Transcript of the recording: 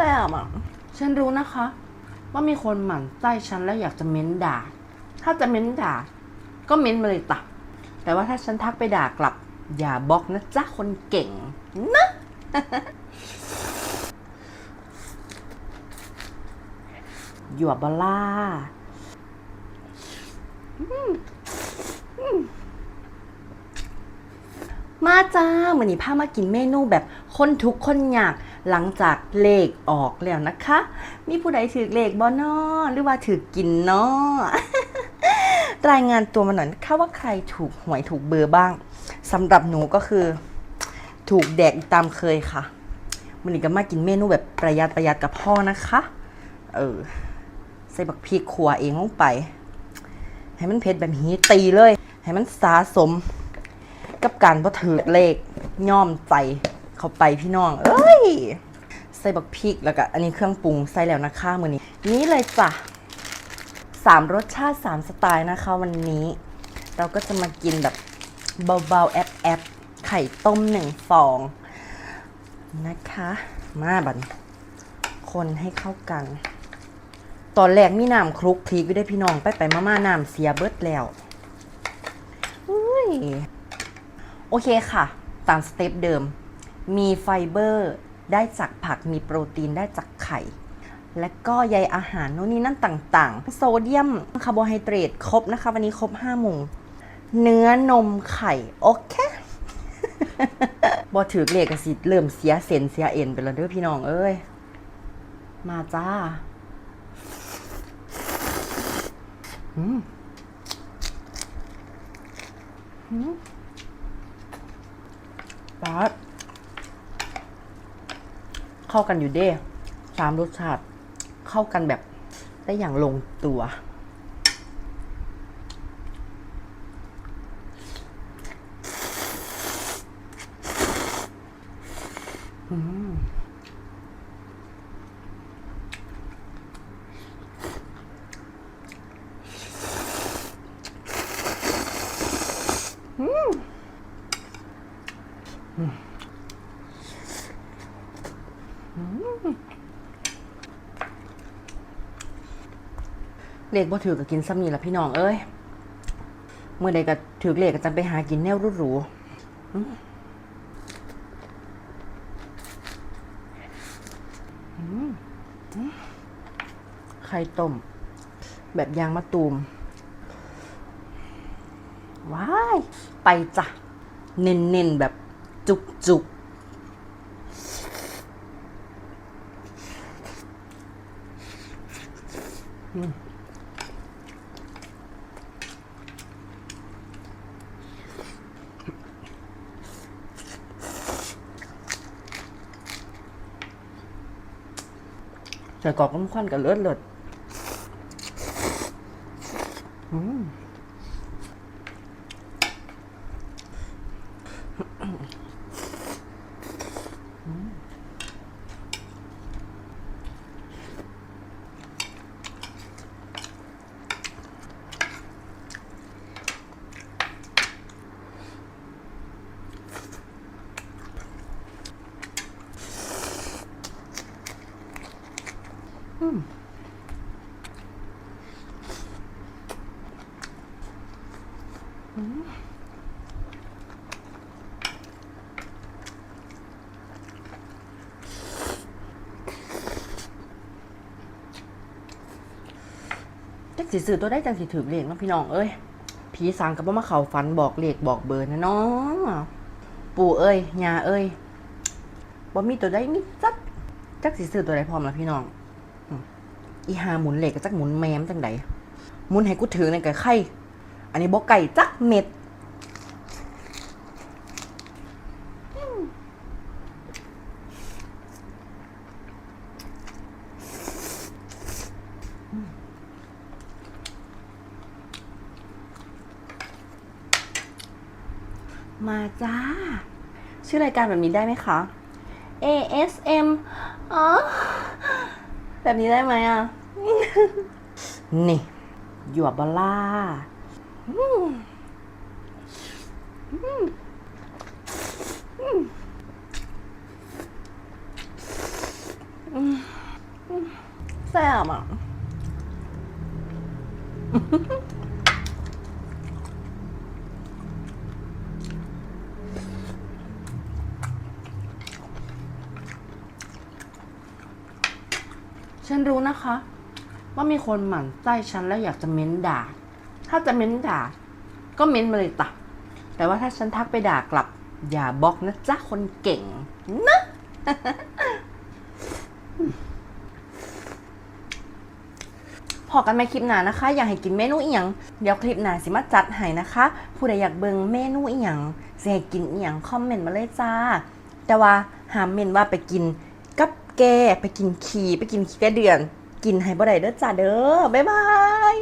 แซ่บอะ ฉันรู้นะคะ ว่ามีคนหมั่นไส้ฉันแล้วอยากจะเม้นด่า ถ้าจะเม้นด่า ก็เม้นมาเลยตะแต่ว่าถ้าฉันทักไปด่ากลับ อย่าบล็อกนะจ๊ะคนเก่งนะหยวบลล่ามมมาจ้าเหมือนนี้พามากินเมนูแบบคนทุกคนอยาก หลังจากเลขออกแล้วนะคะ มีผู้ใดถือเลขบอนอหรือว่าถือกินเนาะรายงานตัวมาหน่อยนะคะว่าใครถูกหวยถูกเบอร์บ้างสำหรับหนูก็คือ ถูกแดกตามเคยค่ะมันนี้ก็มากินเมนูแบบประหยัดประหยัดกับพ่อนะคะ เออ ใส่บักพริกขัวเองลงไป ให้มันเผ็ดแบบฮีตีเลย ให้มันสะสม กับการบ่ถือเลขย่อมใจ เข้าไปพี่น้อง เอ้ย ใส่บักพริกแล้วก็อันนี้เครื่องปรุงใส่แล้วนะคะมือนี้ นี่เลยจ้ะสามรสชาติสามสไตล์นะคะ วันนี้ เราก็จะมากินแบบเบาๆแอบแอบไข่ต้มหนึ่งฟอง นะคะ มาบันคนให้เข้ากัน ตอนแรกมีน้ำคลุกคลิกไว้ได้พี่น้องไปไปๆมาน้ำเสียเบิดแล้วอุ้ยโอเคค่ะ ตามสเต็ปเดิม มีไฟเบอร์ ได้จากผักมีโปรตีนได้จากไข่ และก็ใยอาหารโน่นนี่นั่นต่างๆ โซเดียมคาร์โบไฮเดรตครบนะคะ วันนี้ครบ5หมู่เนื้อนมไข่ โอเคบอถือเลขกสิเริ่มเสียเซนเสียเอ็นไปแล้วเด้อพี่น้องเอ้ย มาจ้าอืมอืมปา เข้ากันอยู่เด้สามรสชาติเข้ากันแบบได้อย่างลงตัว เลขบ่ถือก็กินซ้ำนี่ละพี่น้องเอ้ย เมื่อใดก็ถือเลขก็จะไปหากินแนวรูๆอืมอืมอืมไข่ต้ม แบบยางมะตูม ว้าย ไปจ้ะ เน้นๆ แบบจุกๆ ใส่กรอกน้ำข้นกับเลือดเลือดอืม จักสิซื้อตัวได้จังสิถือเลขเนาะพี่น้องเอ้ยผีสางกับว่ามาเขาฝันบอกเลขบอกเบอร์นะเนาะปู่เอ้ยยาเอ้ยบ่มีตัวใดมีจักจักสิซื้อตัวใดพร้อมแล้วพี่น้อง อีหาหมุนเหล็กกับจักหมุนแมมจังใดหมุนให้กูถือในไก่ไข่ อันนี้บ่ไก่จักเม็ดมาจ้า ชื่อรายการแบบนี้ได้ไหมคะ ASM อ๋อ แบบนี้ได้ไหมอะ นี่หยวบบล่าอืมอืมอืมอืมซ่บอะ ฉันรู้นะคะ ว่ามีคนหมั่นไส้ฉันแล้วอยากจะเม้นด่า ถ้าจะเม้นด่า ก็เม้นมาเลยตะแต่ว่าถ้าฉันทักไปด่ากลับ อย่าบล็อกนะจ๊ะคนเก่งนะพอกันไม่คลิปหนานะคะ อยากให้กินเมนูอีหยังเดี๋ยวคลิปหนาสิมาจัดให้นะคะ ผู้ใดอยากเบิ่งเมนูอีหยังสิให้กินอีหยังคอมเมนต์มาเลยจ้า แต่ว่าหามเมนว่าไปกิน แกไปกินขี่ไปกินขี้กระเดือน กินไฮบอได้เด้อจ้าเด้อบ๊ายบาย